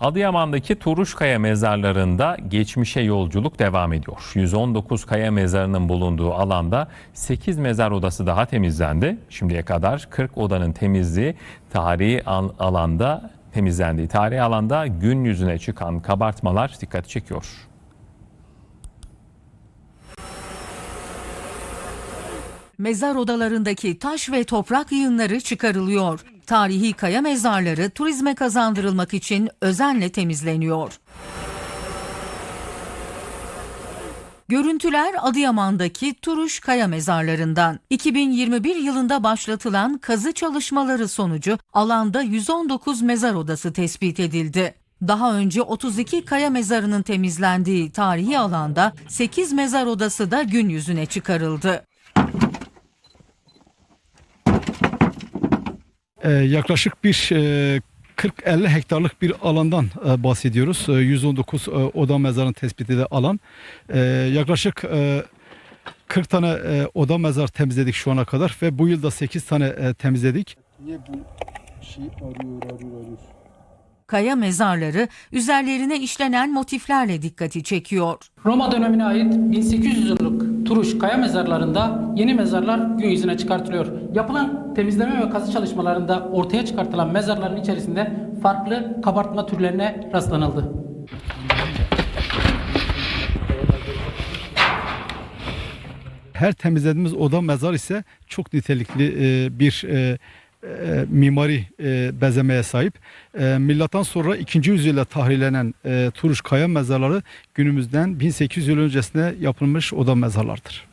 Adıyaman'daki Turuşkaya mezarlarında geçmişe yolculuk devam ediyor. 119 kaya mezarının bulunduğu alanda 8 mezar odası daha temizlendi. Şimdiye kadar 40 odanın temizliği tarihi al- alanda temizlendi. Tarihi alanda gün yüzüne çıkan kabartmalar dikkati çekiyor. Mezar odalarındaki taş ve toprak yığınları çıkarılıyor. Tarihi kaya mezarları turizme kazandırılmak için özenle temizleniyor. Görüntüler Adıyaman'daki Turuş Kaya Mezarlarından. 2021 yılında başlatılan kazı çalışmaları sonucu alanda 119 mezar odası tespit edildi. Daha önce 32 kaya mezarının temizlendiği tarihi alanda 8 mezar odası da gün yüzüne çıkarıldı. Ee, yaklaşık bir e, 40-50 hektarlık bir alandan e, bahsediyoruz. E, 119 e, oda mezarın tespit edilen alan. E, yaklaşık e, 40 tane e, oda mezar temizledik şu ana kadar ve bu yılda 8 tane e, temizledik. Niye bu şey arıyor arıyor arıyor? Kaya mezarları üzerlerine işlenen motiflerle dikkati çekiyor. Roma dönemine ait 1800 yıllık Turuş kaya mezarlarında yeni mezarlar gün yüzüne çıkartılıyor. Yapılan temizleme ve kazı çalışmalarında ortaya çıkartılan mezarların içerisinde farklı kabartma türlerine rastlanıldı. Her temizlediğimiz oda mezar ise çok nitelikli e, bir e, mimari e, bezemeye sahip. E, milattan sonra 2. yüzyılda tahrillenen e, Turuş Kaya mezarları günümüzden 1800 yıl öncesine yapılmış oda mezarlardır.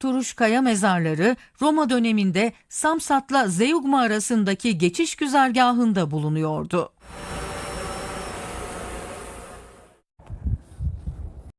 Turuş Kaya mezarları Roma döneminde Samsat'la Zeugma arasındaki geçiş güzergahında bulunuyordu.